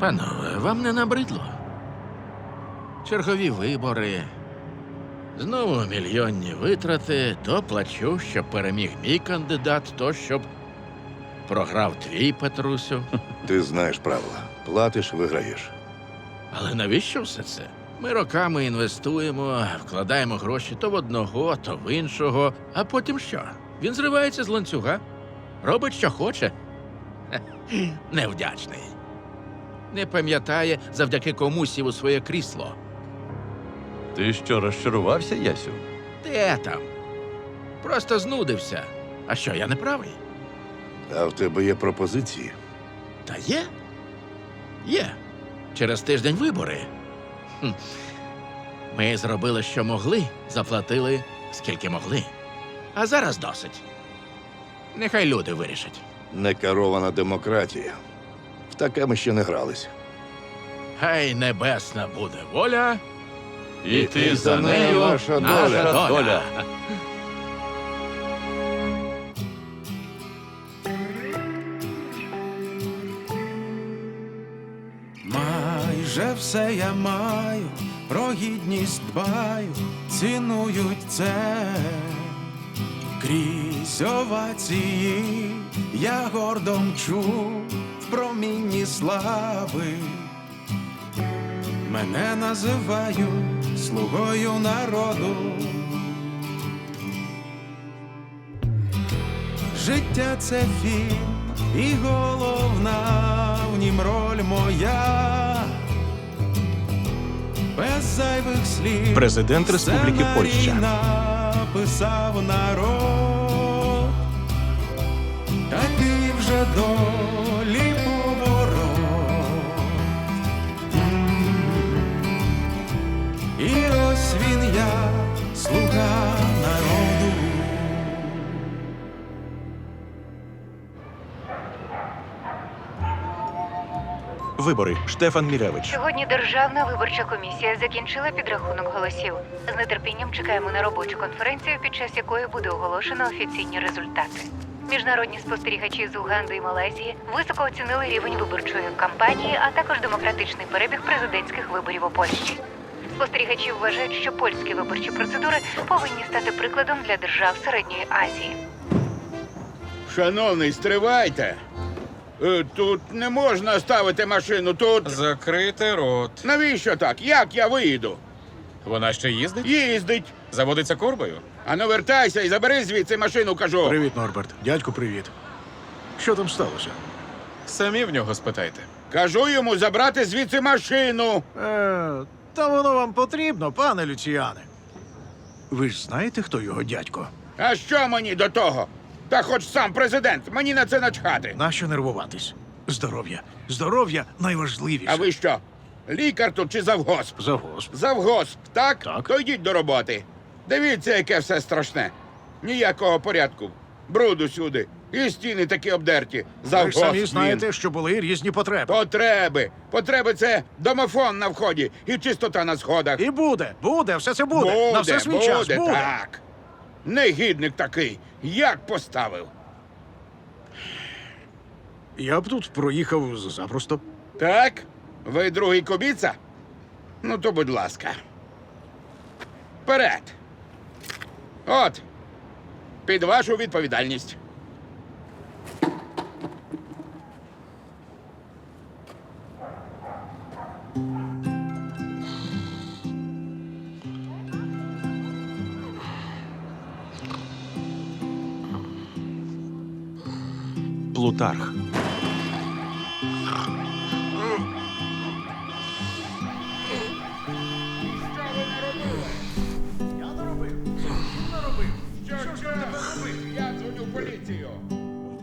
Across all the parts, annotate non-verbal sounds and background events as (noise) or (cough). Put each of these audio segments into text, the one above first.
Панове, вам не набридло? Чергові вибори. Знову мільйонні витрати, то плачу, щоб переміг мій кандидат, то щоб програв твій Петрусю. Ти знаєш правила. Платиш, виграєш. Але навіщо все це? Ми роками інвестуємо, вкладаємо гроші то в одного, то в іншого. А потім що? Він зривається з ланцюга, робить, що хоче. Невдячний. Не пам'ятає, завдяки кому сів у своє крісло. Ти що, розчарувався, Ясю? Де там? Просто знудився. А що, я не правий? А в тебе є пропозиції. Та є? Є. Через тиждень вибори. Хм. Ми зробили, що могли, заплатили, скільки могли. А зараз досить. Нехай люди вирішать. Некерована демократія. В таке ми ще не грались. Хай небесна буде воля. І ти за нею наша наша доля. доля. Майже все я маю, про гідність дбаю, цінують це. Крізь овації я гордо мчу промінні слави. Мене називають слугою народу. Життя це фільм, і головна в нім роль моя. Без зайвих слів. Президент Республіки Польща. написав народ. Такий вже долі Вибори. Штефан Міревич. Сьогодні Державна виборча комісія закінчила підрахунок голосів. З нетерпінням чекаємо на робочу конференцію, під час якої буде оголошено офіційні результати. Міжнародні спостерігачі з Уганди і Малайзії високо оцінили рівень виборчої кампанії, а також демократичний перебіг президентських виборів у Польщі. Спостерігачі вважають, що польські виборчі процедури повинні стати прикладом для держав Середньої Азії. Шановний, стривайте. Е, Тут не можна ставити машину. Тут Закрити рот. навіщо так? Як я виїду? Вона ще їздить? Їздить. Заводиться корбою? А ну вертайся і забери звідси машину, кажу. Привіт, Норберт. Дядьку, привіт. Що там сталося? Самі в нього спитайте. Кажу йому забрати звідси машину. Е, та воно вам потрібно, пане Люціяне. Ви ж знаєте, хто його дядько? А що мені до того? Та хоч сам президент, мені на це начхати. Нащо нервуватись? Здоров'я. Здоров'я найважливіше. А ви що? Лікар тут чи завгосп? Завгосп. Завгосп, так? Так. То йдіть до роботи. Дивіться, яке все страшне. Ніякого порядку. Бруду сюди. І стіни такі обдерті. Ви Завгосп самі він. знаєте, що були різні потреби. Потреби. Потреби це домофон на вході і чистота на сходах. І буде, буде, все це буде. На все свій час буде. так. Негідник такий. Як поставив? Я б тут проїхав запросто. Так? Ви другий кобіца? Ну, то будь ласка. Вперед. От. Під вашу відповідальність. Плутарх.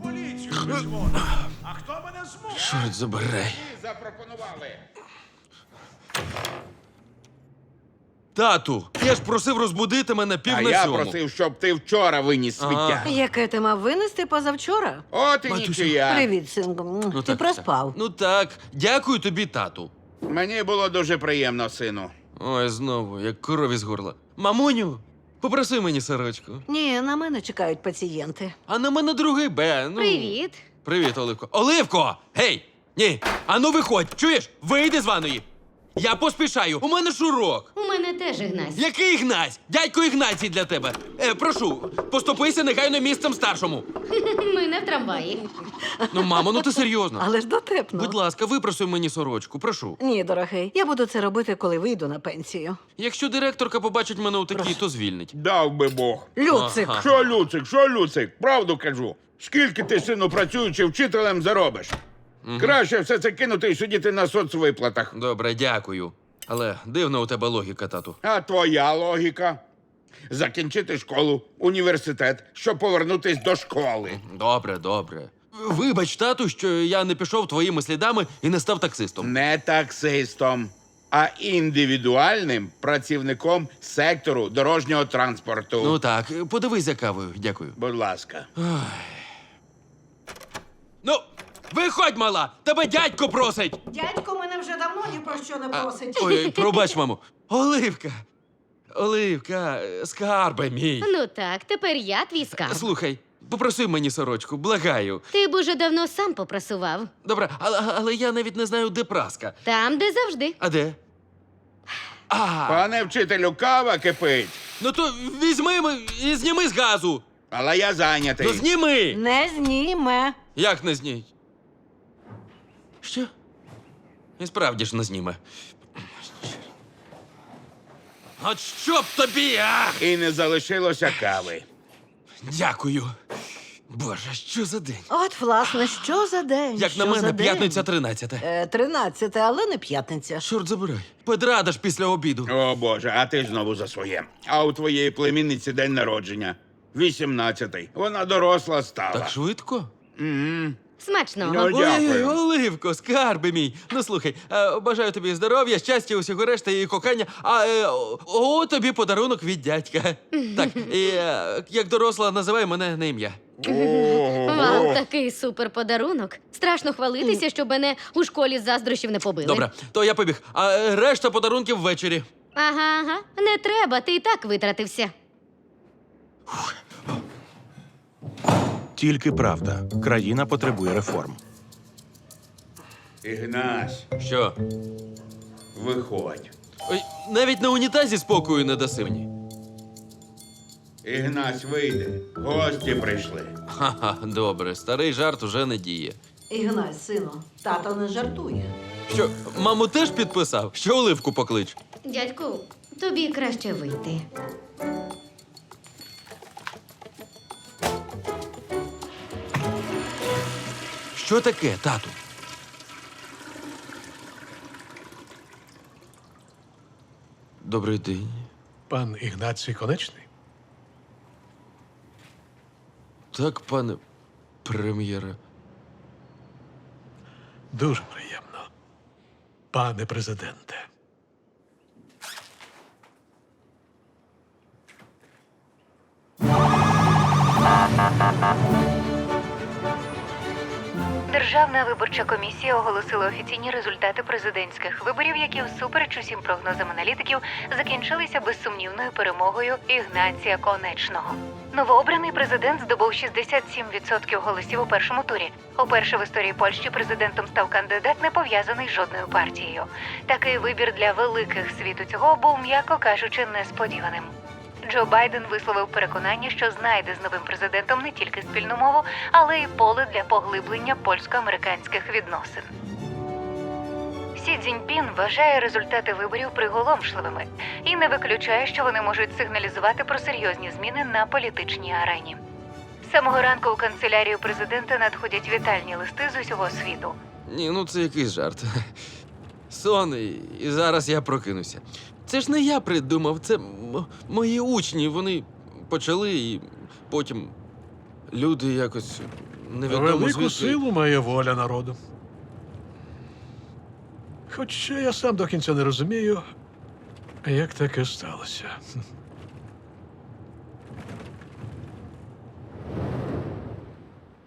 Поліцію. А хто мене зможе? Чорт забирай. Запропонували. Тату, я ж просив розбудити мене пів А на я сьому. просив, щоб ти вчора виніс сміття. Яке ти мав винести позавчора? От і нічия. Привіт, синку. М, Ну, ти так, проспав. так. Ну так, дякую тобі, тату. Мені було дуже приємно, сину. Ой, знову, як корові з горла. Мамуню, попроси мені сорочку. Ні, на мене чекають пацієнти. А на мене другий Б. Ну. Привіт! Привіт, Оливко. Оливко! Гей! Ні. Ану виходь, чуєш? Вийди з ванної. Я поспішаю. У мене ж урок. У мене теж Ігнась. Який Ігнаць? Дядько Ігнацій для тебе. Е, прошу, поступися негайно місцем старшому. (laughs) Ми не в трамваї. Ну, мамо, ну ти серйозно. Але ж дотепно. Будь ласка, випросуй мені сорочку, прошу. Ні, дорогий, я буду це робити, коли вийду на пенсію. Якщо директорка побачить мене у такій, то звільнить. Дав би Бог. Люцик, Ага. Що, Люцик, що, Люцик? Правду кажу. Скільки ти, сину, працюючи вчителем, заробиш? Краще все це кинути і сидіти на соцвиплатах. Добре, дякую. Але дивна у тебе логіка, тату. А твоя логіка? Закінчити школу, університет, щоб повернутись до школи. Добре, добре. Вибач, тату, що я не пішов твоїми слідами і не став таксистом. Не таксистом, а індивідуальним працівником сектору дорожнього транспорту. Ну так, подивись за кавою, дякую. Будь ласка. Ну, виходь, мала! Тебе дядько просить! дядько мене вже давно ні про що не просить. Ой, (laughs) пробач, мамо. Оливка. Оливка, скарбе мій. Ну так, тепер я твій скарб. Слухай, попроси мені сорочку, благаю. Ти б уже давно сам попросував. Добре, але, але я навіть не знаю, де праска. Там, де завжди. А де? А, Пане вчителю, кава кипить, ну то візьми м- і зніми з газу. але я зайнятий. Ну зніми! Не зніме. Як не зніть? Що? І справді ж не зніме. От що б тобі, а? І не залишилося кави. Дякую. Боже, що за день? От, власне, що за день? Як що на мене, за день? п'ятниця тринадцяте. Е, Тринадцяте, але не п'ятниця. Чорт забирай. Педрада ж після обіду. О Боже, а ти знову за своє. А у твоєї племінниці день народження. 18-й. Вона доросла стала. Так швидко? Смачного. Ну, Ой, Дякую. Оливко, скарби мій. Ну слухай, е, бажаю тобі здоров'я, щастя, усього решта і кохання. А е, о, о, тобі подарунок від дядька. (laughs) Так, і е, як доросла, називай мене на ім'я. Вау, такий супер подарунок. Страшно хвалитися, щоб мене у школі з заздрощів не побили. Добре, то я побіг. А е, решта подарунків ввечері. Ага, ага. Не треба, ти і так витратився. Тільки правда. Країна потребує реформ. Ігнась, Що? виходь. Ой, навіть на унітазі спокою не даси мені. Ігнась, вийди. Гості прийшли. Ха-ха, добре, старий жарт уже не діє. Ігнась, сину, тато не жартує. Що, маму теж підписав? Що оливку поклич? Дядьку, тобі краще вийти. Що таке, тату? Добрий день. Пан Ігнацій Конечний? Так, пане прем'єре. Дуже приємно. Пане президенте. Державна виборча комісія оголосила офіційні результати президентських виборів, які всупереч усім прогнозам аналітиків закінчилися безсумнівною перемогою Ігнація Конечного. Новообраний президент здобув 67% голосів у першому турі. Уперше в історії Польщі президентом став кандидат, не пов'язаний з жодною партією. Такий вибір для великих світу цього був, м'яко кажучи, несподіваним. Джо Байден висловив переконання, що знайде з новим президентом не тільки спільну мову, але й поле для поглиблення польсько-американських відносин. Сі Цзіньпін вважає результати виборів приголомшливими і не виключає, що вони можуть сигналізувати про серйозні зміни на політичній арені. Самого ранку у канцелярію президента надходять вітальні листи з усього світу. Ні, ну це якийсь жарт. Сон, і зараз я прокинуся. Це ж не я придумав, це мої учні. Вони почали і потім люди якось невідомо Велику звідки. силу має воля народу. Хоча я сам до кінця не розумію, як таке сталося.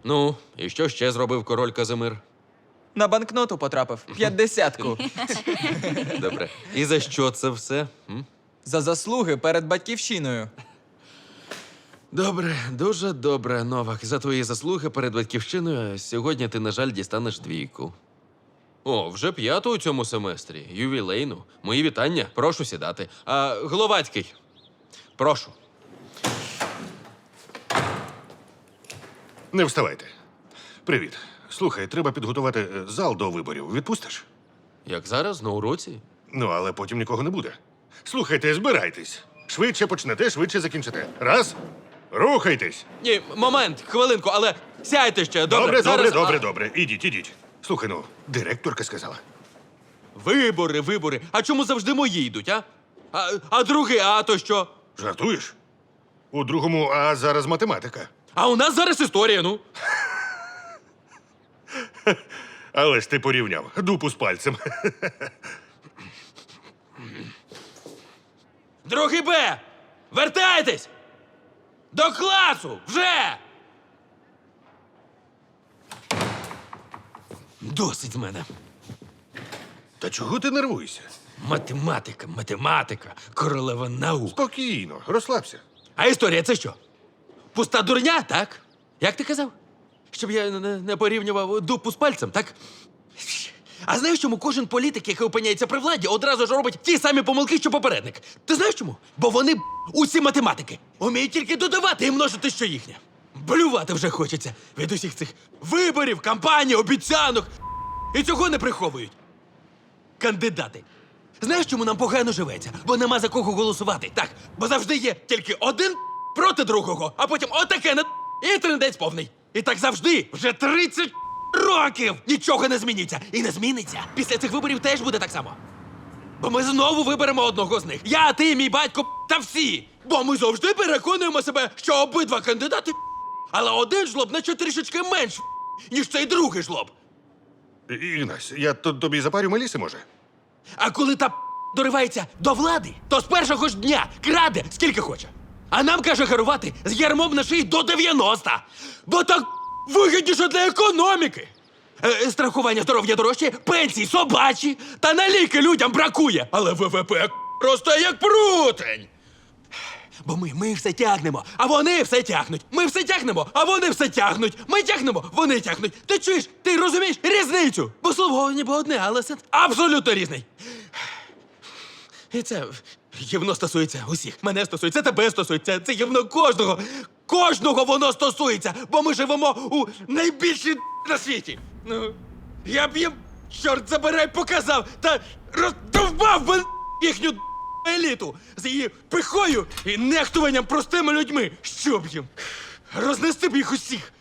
Ну, і що ще зробив король Казимир? На банкноту потрапив. (laughs) П'ятдесятку. Добре. І за що це все? М? За заслуги перед батьківщиною. Добре, дуже добре, Новак. За твої заслуги перед батьківщиною сьогодні ти, на жаль, дістанеш двійку. О, вже п'яту у цьому семестрі. Ювілейну. Мої вітання. Прошу сідати. А, Головацький. Прошу. Не вставайте. Привіт. Слухай, треба підготувати е, зал до виборів. Відпустиш? Як зараз на уроці? Ну, але потім нікого не буде. Слухайте, збирайтесь. Швидше почнете, швидше закінчите. Раз. Рухайтесь. Ні, момент, хвилинку, але сядьте ще. Добре, Добре, зараз, добре, добре, добре. Ідіть, ідіть. Слухай, ну, директорка сказала. Вибори, вибори. А чому завжди мої йдуть, а? А, а другий, а то що? Жартуєш? У другому, а зараз математика. А у нас зараз історія, ну. (laughs) (laughs) Але ж ти порівняв дупу з пальцем. (laughs) Другий Б! Вертайтесь! До класу! Вже! Досить з мене. Та чого ти нервуєшся? Математика, математика, королева наук. Спокійно, розслабся. А історія це що? Пуста дурня, так? Як ти казав? Щоб я не, не порівнював дупу з пальцем, так? А знаєш, чому кожен політик, який опиняється при владі, одразу ж робить ті самі помилки, що попередник? Ти знаєш чому? Бо вони б, усі математики уміють тільки додавати і множити, що їхнє. Блювати вже хочеться від усіх цих виборів, кампаній, обіцянок. І цього не приховують. Кандидати. Знаєш, чому нам погано живеться? Бо нема за кого голосувати. Так, бо завжди є тільки один проти другого, а потім отаке на і трендець повний. І так завжди, вже 30 років нічого не зміниться. І не зміниться. Після цих виборів теж буде так само. Бо ми знову виберемо одного з них. Я, ти, мій батько та всі. Бо ми завжди переконуємо себе, що обидва кандидати, (laughs) але один жлоб наче трішечки менш, (laughs) ніж цей другий жлоб. І- Ігнась, я тут тобі запарю меліси, може? А коли та (laughs) доривається до влади, то з першого ж дня краде скільки хоче. А нам каже керувати з ярмом на шиї до 90. Бо так вигідніше для економіки. Е, страхування здоров'я дорожче, пенсії собачі, та на ліки людям бракує. Але ВВП росте як прутень. Бо ми, ми все тягнемо, а вони все тягнуть. Ми все тягнемо, а вони все тягнуть. Ми тягнемо, вони тягнуть. Ти чуєш? Ти розумієш різницю? Бо слово ніби одне, але сенс абсолютно різний. І це гівно стосується усіх. Мене стосується, тебе стосується. Це гівно кожного. Кожного воно стосується, бо ми живемо у найбільшій на світі. Ну, я б їм, чорт забирай, показав та роздовбав би їхню еліту з її пихою і нехтуванням простими людьми. Щоб їм рознести б їх усіх.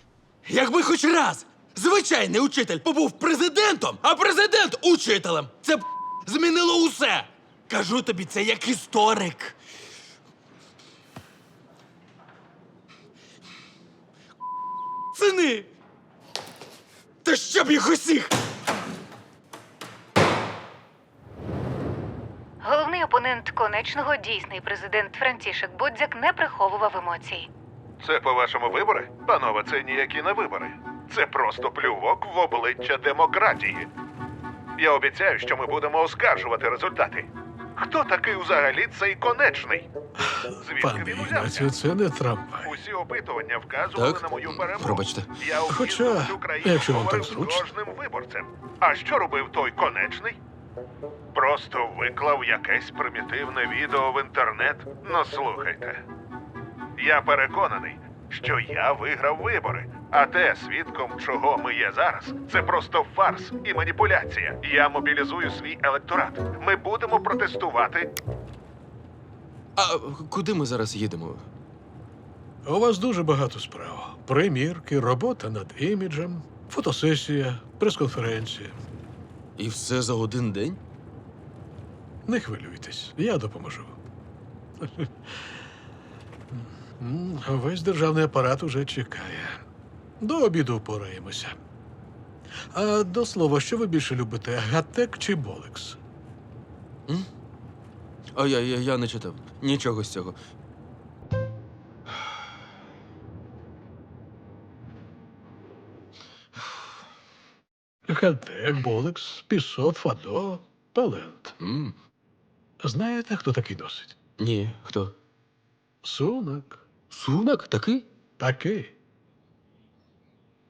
Якби хоч раз звичайний учитель побув президентом, а президент учителем, це б змінило усе. Кажу тобі, це як історик. Сини! Та щоб їх усіх! Головний опонент конечного дійсний президент Франтішек Бодзяк не приховував емоцій. Це, по-вашому, вибори? Панове, це ніякі не вибори. Це просто плювок в обличчя демократії. Я обіцяю, що ми будемо оскаржувати результати. Хто такий взагалі цей конечний? Звідки Пане він Ігнатію, узявся? це не трамвай. Усі опитування вказували Так? на мою перемогу. Пробачте. Я Хоча, всю країну, якщо вам так з зручно. кожним виборцем. А що робив той конечний? Просто виклав якесь примітивне відео в інтернет. Ну слухайте. Я переконаний, що я виграв вибори. А те, свідком чого ми є зараз, це просто фарс і маніпуляція. Я мобілізую свій електорат. Ми будемо протестувати А куди ми зараз їдемо? У вас дуже багато справ. Примірки, робота над іміджем, фотосесія, прес-конференція. І все за один день? Не хвилюйтесь, я допоможу. (laughs) Весь державний апарат уже чекає. До обіду впораємося. А до слова, що ви більше любите, гатек чи болекс? А я, я, я не читав. Нічого з цього. Гатек, болекс, пісот, фадо, палент. м Знаєте, хто такий досить? Ні, хто? Сунак. Сунак такий? Такий.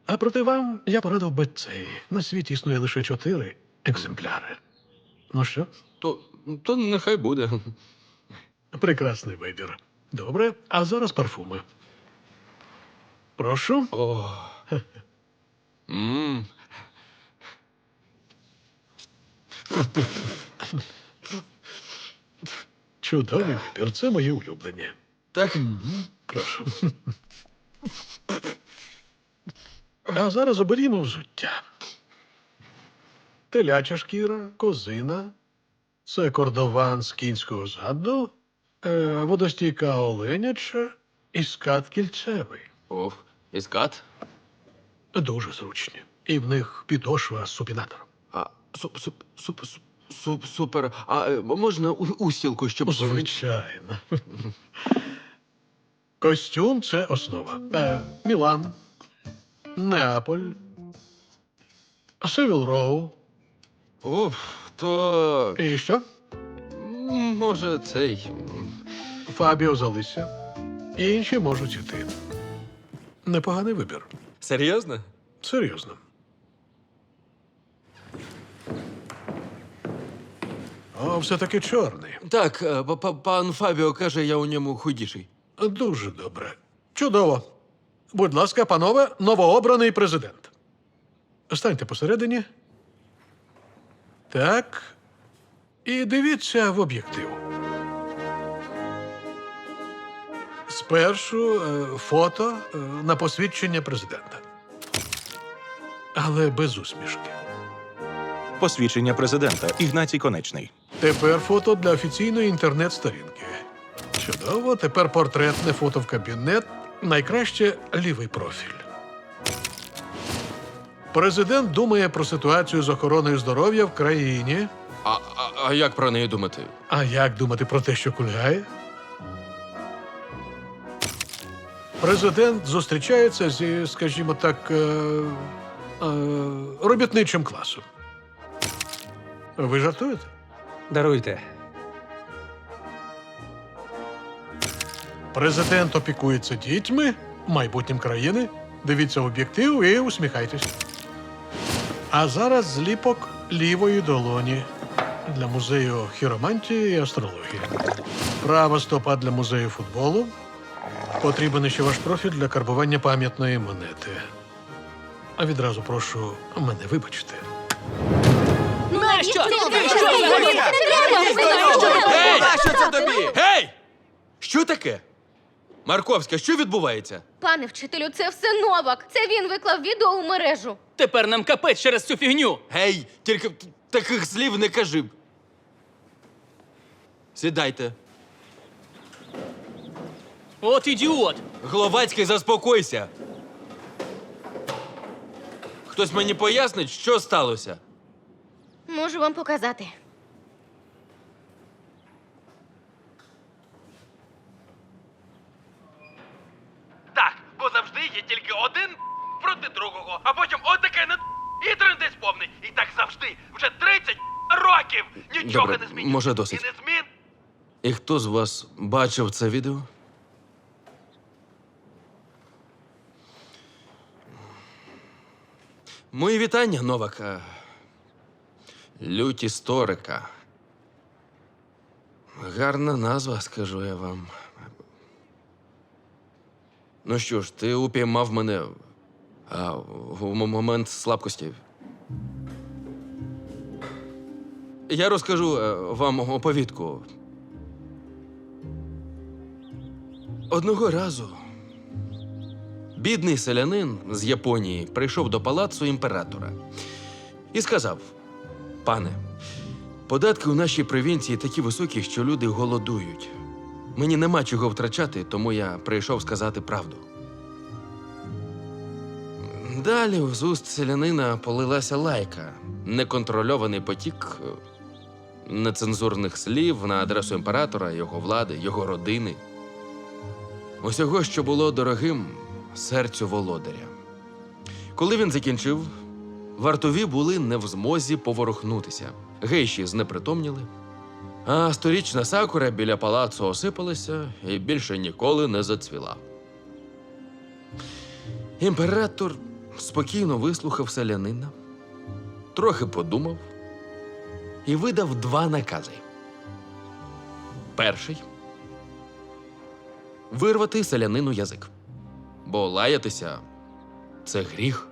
А проти вам я порадив би цей. На світі існує лише чотири екземпляри. Ну що, То, то нехай буде. прекрасний вибір. Добре, а зараз парфуми. Прошу. О. М. Чудовий вибір. Це мої улюблені. Так, Прошу. (laughs) А зараз оберімо взуття. Теляча шкіра, козина, це кордован з кінського заду, е, водостійка оленяча і скат кільцевий. о, іскат. Дуже зручні. І в них підошва з супінатором. А, суп, суп, суп, суп, суп, супер. А е, можна у- устілку, щоб. Звичайно. Костюм це основа. Е, Мілан, Неаполь, Севіл Роу. О, то. І що? Може, цей. Фабіо залися. І інші можуть іти. Непоганий вибір. Серйозно? Серйозно. О, все-таки чорний. Так, е, па- па- пан Фабіо каже, я у ньому худіший. Дуже добре. Чудово. Будь ласка, панове, новообраний президент. Станьте посередині. Так. І дивіться в об'єктив. Спершу е, фото е, на посвідчення президента. Але без усмішки. Посвідчення президента Ігнатій Конечний. Тепер фото для офіційної інтернет-сторінки. Чудово, тепер портретне фото в кабінет. Найкраще лівий профіль. Президент думає про ситуацію з охороною здоров'я в країні. А, а, а як про неї думати? А як думати про те, що кульгає? Президент зустрічається зі, скажімо так, е, е, робітничим класом. Ви жартуєте? Даруйте. Президент опікується дітьми, майбутнім країни. Дивіться об'єктив і усміхайтесь. А зараз зліпок лівої долоні для музею хіромантії і астрології. Права стопа для музею футболу. Потрібен ще ваш профіль для карбування пам'ятної монети. А відразу прошу мене вибачити. Нащо? Гей! Нащо це тобі? Гей! Що таке? Марковська, що відбувається? Пане вчителю, це все новак. Це він виклав відео у мережу. Тепер нам капець через цю фігню. Гей, тільки таких слів не кажи. Сідайте. От ідіот. Гловацький, заспокойся. Хтось мені пояснить, що сталося? Можу вам показати. Так, бо завжди є тільки один проти другого, а потім отаке не і трендець повний. І так завжди. Вже 30 років нічого Добре, не змінюється. може, досить. І не змін. І хто з вас бачив це відео? Мої вітання, Новака. Лють історика. Гарна назва, скажу я вам. Ну що ж, ти упіймав мене а, в момент слабкості. Я розкажу е, вам оповідку. Одного разу бідний селянин з Японії прийшов до палацу імператора і сказав: Пане, податки у нашій провінції такі високі, що люди голодують. Мені нема чого втрачати, тому я прийшов сказати правду. Далі з уст селянина полилася лайка, неконтрольований потік е, нецензурних слів на адресу імператора, його влади, його родини. Усього, що було дорогим серцю володаря. Коли він закінчив, вартові були не в змозі поворухнутися. Гейші знепритомніли, а сторічна сакура біля палацу осипалася і більше ніколи не зацвіла. Імператор спокійно вислухав селянина, трохи подумав і видав два накази. Перший вирвати селянину язик, бо лаятися це гріх.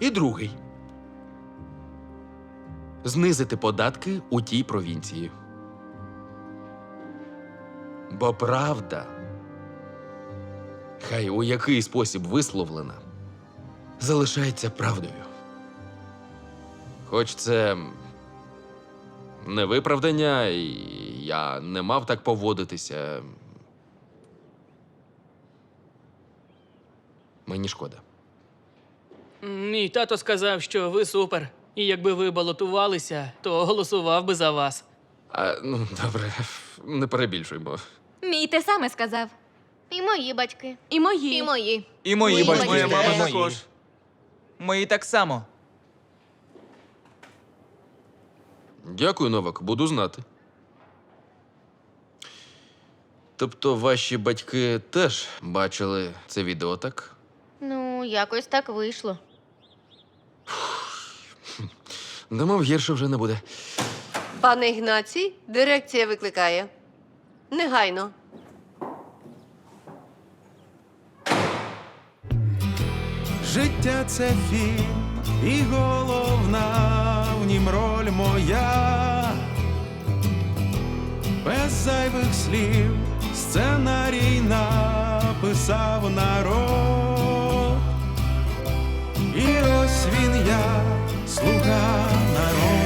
І другий знизити податки у тій провінції. Бо правда, хай у який спосіб висловлена, залишається правдою. Хоч це не виправдання, і я не мав так поводитися. Мені шкода. Мій тато сказав, що ви супер. І якби ви балотувалися, то голосував би за вас. А, ну, добре, не перебільшуймо. Мій те саме сказав. І мої батьки. І мої. І мої. І мої Мої батьки. батьки. Моя мама Мої. також. Мої так само. Дякую, Новак, буду знати. Тобто ваші батьки теж бачили це відео, так? Ну, якось так вийшло. Думав, гірше вже не буде. Пане Ігнацій, дирекція викликає. Негайно. Життя це фільм, і головна в нім роль моя. Без зайвих слів сценарій написав народ. І ось він я, слуга народу.